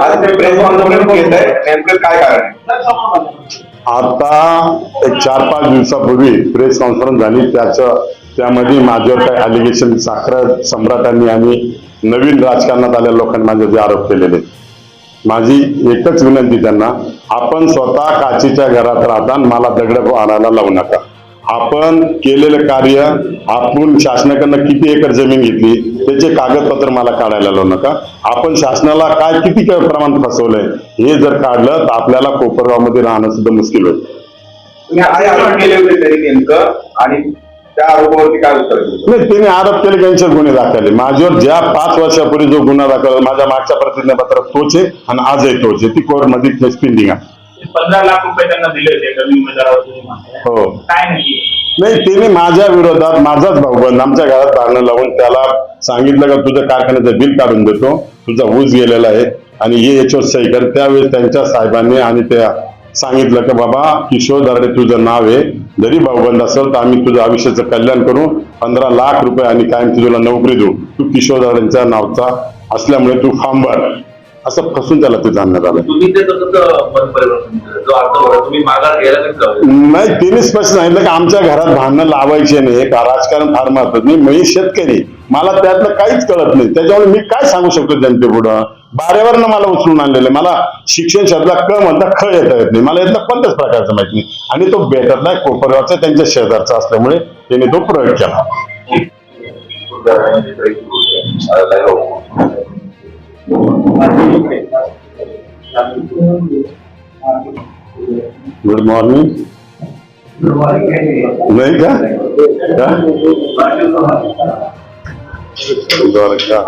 आज ते press conference घेत आहे. नेमकं काय कारण आहे? आता एक चार पाच दिवसापूर्वी प्रेस कॉन्फरन्स झाली. त्याचं त्यामध्ये माझ्यावर काही अलिगेशन साखर सम्राटांनी आणि नवीन राजकारणात आलेल्या लोकांनी माझे जे आरोप केलेले. माझी एकच विनंती त्यांना आपण स्वतः काचीच्या घरात राहता मला दगड आणायला लावू नका. आपण केलेलं कार्य आपण शासनाकडनं किती एकर जमीन घेतली त्याचे कागदपत्र मला काढायला लावू नका. आपण शासनाला काय किती प्रमाण फसवलंय हे जर काढलं तर आपल्याला कोपरगावमध्ये राहणं सुद्धा मुश्किल होईल. आणि त्या आरोपावरती काय उत्तर नाही त्यांनी आरोप केले त्यांचे गुन्हे दाखवले. माझ्यावर ज्या पाच वर्षापूर्वी जो गुन्हा दाखवला माझ्या मागच्या प्रतिज्ञापत्रात तोच आहे आणि आजही तोच आहे. ती कोर्टमध्ये केस पेंडिंग आहे. पंधरा लाख रुपये त्यांना दिले होते नवीन उमेदवारावर. हो. काय नाही. नाही त्यांनी माझ्या विरोधात माझाच भाऊबंद आमच्या घरात भांडणं लावून त्याला सांगितलं का तुझ्या कारखान्याचं बिल काढून देतो तुझा ऊस गेलेला आहे आणि हे याच्यावर सही कर त्यावेळेस त्यांच्या साहेबांनी आणि त्या सांगितलं की बाबा किशोर दराडे तुझं नाव आहे जरी भाऊबंद असेल तर आम्ही तुझं आयुष्याचं कल्याण करू पंधरा लाख रुपये आणि कायम तुला नोकरी देऊ. तू किशोर दराडेंच्या नावचा असल्यामुळे तू फार्म भर. असं फसून त्याला ते जाणण्यात आलं नाही तिने स्पष्ट सांगितलं की आमच्या घरात भांडणं लावायचे नाही. का राजकारण फार महत्वाचं नाही मी शेतकरी. मला त्यातलं काहीच कळत नाही. त्याच्यामुळे मी काय सांगू शकतो जनतेपुढं बारेवरनं मला उचलून आणलेलं मला शिक्षण शब्दा क म्हणता ख येता येत नाही. मला यातलं कोणत्याच प्रकारचं माहीत नाही. आणि तो भेटत नाही कोपरगावचा त्यांच्या शेजारचा असल्यामुळे त्याने तो प्रयोग केला. गुड मॉर्निंग नाही का का? बरं का?